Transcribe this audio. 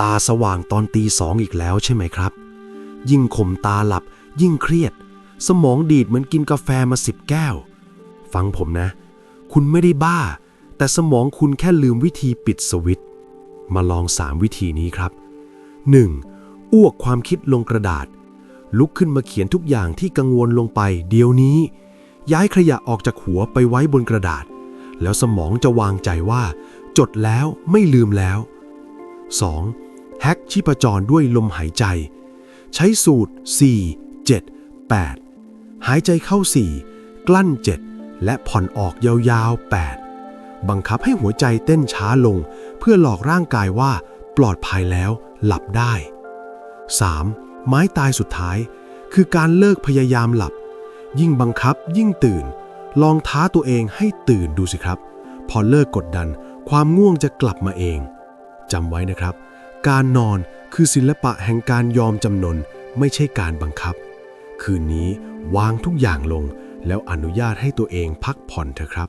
ตาสว่างตอนตีสองอีกแล้วใช่ไหมครับ ยิ่งข่มตาหลับ ยิ่งเครียด สมองดีดเหมือนกินกาแฟมาสิบแก้ว ฟังผมนะ คุณไม่ได้บ้า แต่สมองคุณแค่ลืมวิธีปิดสวิตมาลองสามวิธีนี้ครับ 1. อ้วกความคิดลงกระดาษ ลุกขึ้นมาเขียนทุกอย่างที่กังวลลงไป เดี๋ยวนี้ ย้ายขยะออกจากหัวไปไว้บนกระดาษ แล้วสมองจะวางใจว่า จดแล้วไม่ลืมแล้ว 2. แฮกชีพจรด้วยลมหายใจ ใช้สูตร 4 7 8 หายใจเข้า 4 กลั้น 7 และผ่อนออกยาวๆ 8 บังคับให้หัวใจเต้นช้าลง เพื่อหลอกร่างกายว่าปลอดภัยแล้วหลับได้ 3. ไม้ตายสุดท้าย คือการเลิกพยายามหลับ ยิ่งบังคับยิ่งตื่น ลองท้าตัวเองให้ตื่นดูสิครับ พอเลิกกดดัน ความง่วงจะกลับมาเองจำไว้นะครับ การนอนคือศิลปะแห่งการยอมจำนนไม่ใช่การบังคับ คืนนี้วางทุกอย่างลง แล้วอนุญาตให้ตัวเองพักผ่อนเถอะครับ